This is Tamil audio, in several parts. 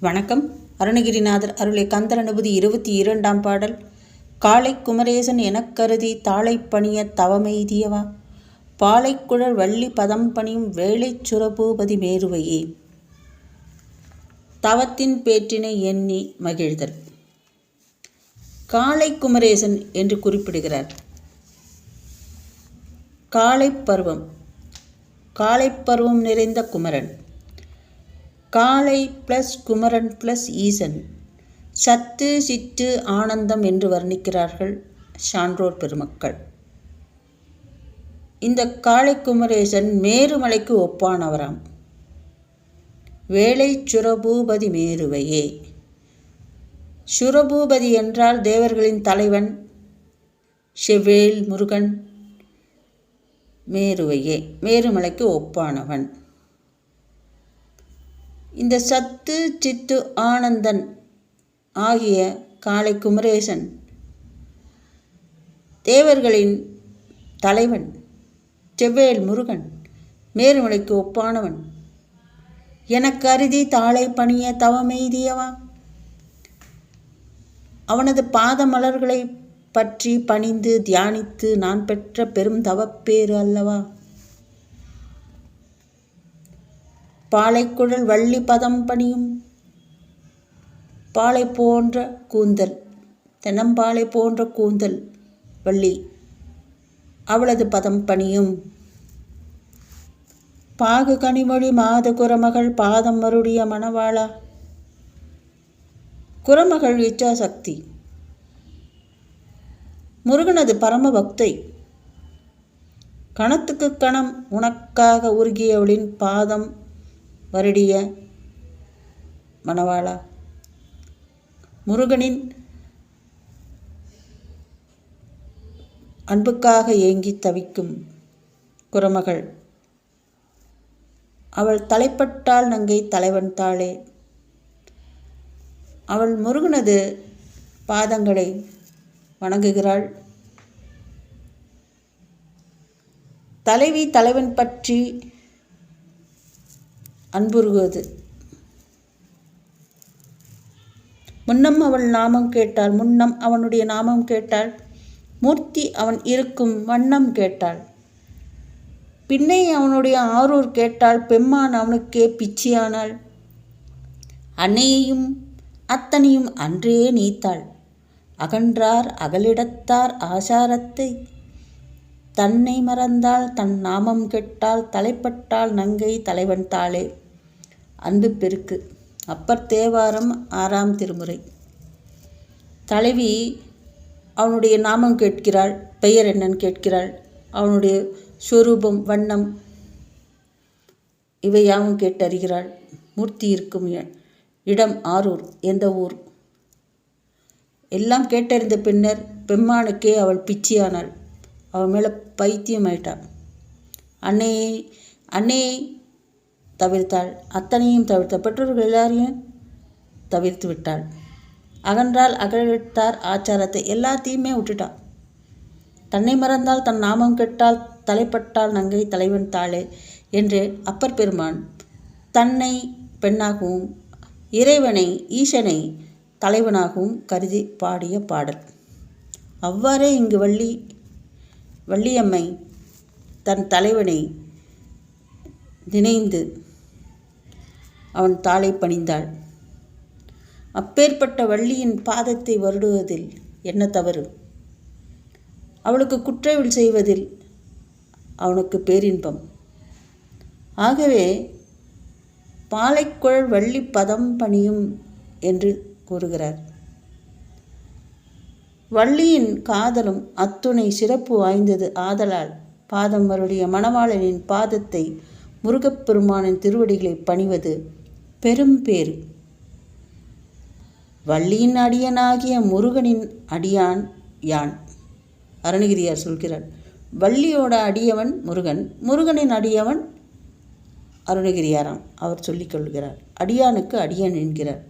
வணக்கம். அருணகிரிநாதர் அருளை கந்தர் இருபத்தி இரண்டாம் பாடல். காலை குமரேசன் எனக் கருதி தாளை பணிய தவமெய்தியவா பாலைக்குழல் வள்ளி பதம் பணியும் வேளைச் சுரபூபதி மேருவையே. தவத்தின் பேற்றினை எண்ணி மகிழ்தல். காலை குமரேசன் என்று குறிப்பிடுகிறார். காலைப் பருவம். காலைப் பருவம் நிறைந்த குமரன். காளை ப்ளஸ் குமரன் ப்ளஸ் ஈசன். சத்து சித்து ஆனந்தம் என்று வர்ணிக்கிறார்கள் சான்றோர் பெருமக்கள். இந்த காளை குமரேசன் மேருமலைக்கு ஒப்பானவராம். வேலை சுரபூபதி மேருவையே. சுரபூபதி என்றால் தேவர்களின் தலைவன் செவ்வேல் முருகன் மேருவையே மேருமலைக்கு ஒப்பானவன். இந்த சத்து சித்து ஆனந்தன் ஆகிய காளை குமரேசன் தேவர்களின் தலைவன் செவ்வேல் முருகன் மேருமலைக்கு ஒப்பானவன். எனக்கு அருதி தாளை பணிய தவமெய்தியவா அவனது பாத மலர்களை பற்றி பணிந்து தியானித்து நான் பெற்ற பெரும் தவப்பேறு அல்லவா? பாலைக்குழல் வள்ளி பதம் பணியும். பாலை போன்ற கூந்தல் தென்னம்பாலை போன்ற கூந்தல் வள்ளி அவளது பதம் பணியும். பாகு கனிமொழி மாத குரமகள் பாதம் மருடிய மணவாளா. குரமகள் இச்சாசக்தி. முருகனது பரம பக்தை. கணத்துக்கு கணம் உனக்காக உருகியவளின் பாதம் வருடிய மணவாளா. முருகனின் அன்புக்காக ஏங்கி தவிக்கும் குரமகள். அவள் தலைப்பட்டாள் நங்கை தலைவன் தாளே. அவள் முருகனது பாதங்களை வணங்குகிறாள். தலைவி தலைவன் பற்றி அன்புருகுவது முன்னம் அவள் நாமம் கேட்டாள் முன்னம் அவனுடைய நாமம் கேட்டாள் மூர்த்தி அவன் இருக்கும் வண்ணம் கேட்டாள். பின்னே அவனுடைய ஆரூர் கேட்டாள் பெம்மான் அவனுக்கே பிச்சியானாள். அன்னையையும் அத்தனையும் அன்றே நீத்தாள். அகன்றார் அகலிடத்தார் ஆசாரத்தை. தன்னை மறந்தால் தன் நாமம் கெட்டால் தலைப்பட்டால் நங்கை தலைவன் தாளே. அன்பு பெருக்கு. அப்பர் தேவாரம் ஆறாம் திருமுறை. தலைவி அவனுடைய நாமம் கேட்கிறாள் பெயர் என்னன்னு கேட்கிறாள் அவனுடைய சொரூபம் வண்ணம் இவையாவும் கேட்டறிகிறாள். மூர்த்தி இருக்கும் இடம் ஆரூர் எந்த ஊர்? எல்லாம் கேட்டறிந்த பின்னர் பெம்மானுக்கே அவள் பிச்சியானாள். அவன் மேலே பைத்தியம் ஆயிட்டான் அன்னையே அன்னையே தவிர்த்தாள். அத்தனையும் தவிர்த்த பெற்றோர்கள் எல்லாரையும் தவிர்த்து விட்டாள். அகன்றால் அகழ்த்தார் ஆச்சாரத்தை எல்லாத்தையுமே விட்டுட்டான். தன்னை மறந்தால் தன் நாமம் கெட்டால் தலைப்பட்டால் நங்கை தலைவன் தாளே என்று அப்பர் பெருமான் தன்னை பெண்ணாகவும் இறைவனை ஈசனை தலைவனாகவும் கருதி பாடிய பாடல். அவ்வாறே இங்கு வள்ளி வள்ளியம்மை தன் தலைவனை நினைந்து அவன் தாளை பணிந்தாள். அப்பேற்பட்ட வள்ளியின் பாதத்தை வருடுவதில் என்ன தவறு? அவளுக்கு குற்றவில் செய்வதில் அவனுக்கு பேரின்பம். ஆகவே பாலைக்குழல் வள்ளி பதம் பணியும் என்று கூறுகிறார். வள்ளியின் காதலும் அத்துணை சிறப்பு வாய்ந்தது ஆதலால் பாதம் வருடைய மணவாளனின் பாதத்தை முருகப்பெருமானின் திருவடிகளை பணிவது பெரும்பேறு வள்ளியின் அடியனாகிய முருகனின் அடியான் யான்? அருணகிரியார் சொல்கிறார் வள்ளியோட அடியவன் முருகன் முருகனின் அடியவன் அருணகிரியாராம் அவர் சொல்லிக் கொள்கிறார். அடியானுக்கு அடியன் என்கிறார்.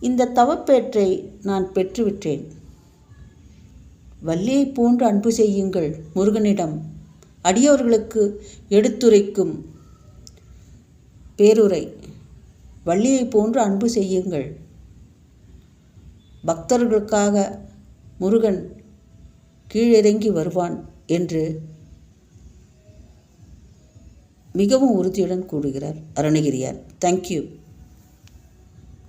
இந்த தவப்பேற்றை நான் பெற்றுவிட்டேன். வள்ளியை போன்று அன்பு செய்யுங்கள் முருகனிடம். அடியவர்களுக்கு எடுத்துரைக்கும் பேருரை வள்ளியை போன்று அன்பு செய்யுங்கள். பக்தர்களுக்காக முருகன் கீழிறங்கி வருவான் என்று மிகவும் உறுதியுடன் கூறுகிறார் அருணகிரியார். தேங்க்யூ